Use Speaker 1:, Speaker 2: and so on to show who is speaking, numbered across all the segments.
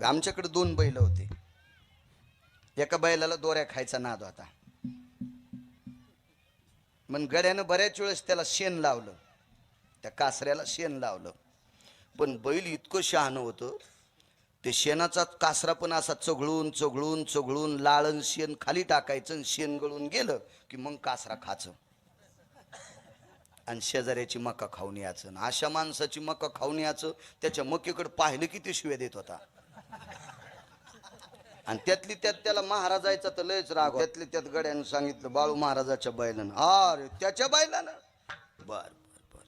Speaker 1: बघ आमच्याकडे दोन बैल होते. एका बैलाला दोऱ्या खायचा नाद होता. मग गड्यानं बऱ्याच वेळेस त्याला शेण लावलं. त्या कासऱ्याला शेण लावलं. पण बैल इतकं शहाणं होतं ते शेणाचा कासरा पण असा चघळून चघळून चघळून लाळण शेण खाली टाकायचं आणि शेण गळून गेलं की मग कासरा खायचं आणि शेजाऱ्याची मका खाऊन यायचं आणि अशा माणसाची मका खाऊन यायचं त्याच्या मकेकडे पाहिलं की ते शिव्या देत होता. आणि त्यातली त्यात त्याला महाराजायचा तर लयच राग त्यातली त्यात गड्यानं सांगितलं बाळू महाराजाच्या बैलानं. अरे त्याच्या बैलानं. बर बर बर.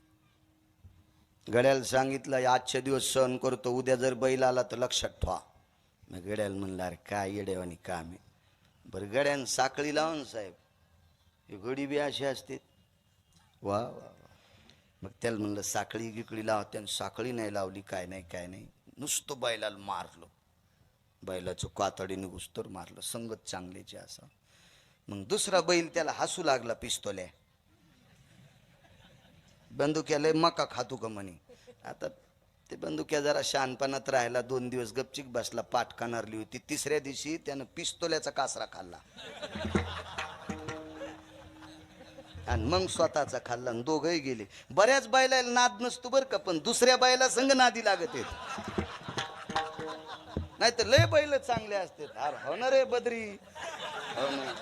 Speaker 1: गड्याला सांगितलं आजच्या दिवस सहन करतो उद्या जर बैल आला तर लक्षात ठेवा. मग गड्याला म्हणलं अरे काय येडेवानी काम आहे. बरं गड्यानं साखळी लावून साहेब हे घडी बी अशी असते. वा वा वा. मग त्याला म्हणलं साखळी गिकळी लाव. त्यानं साखळी नाही लावली काय नाही काय नाही. नुसतं बैलाला मारलो. बैलाचं कातडीने घुसतर मारलं संगत चांगल्याची असा मग दुसरा बैल त्याला हसू लागला पिस्तोल्या. बंदुक्याला मका खातू का म्हणे. आता ते बंदुक्या जरा शहाणपणात राहिला दोन दिवस गपचिक बसला पाठ कानारली होती. तिसऱ्या दिवशी त्यानं पिस्तोल्याचा कासरा खाल्ला. आणि मग स्वतःचा खाल्ला आणि दोघंही गेले. बऱ्याच बैलाला नाद नसतो बरं का पण दुसऱ्या बैला संग नादी लागत येत नाही तर लय बैल चांगले असते अरे हो ना रे बद्री. हो ना.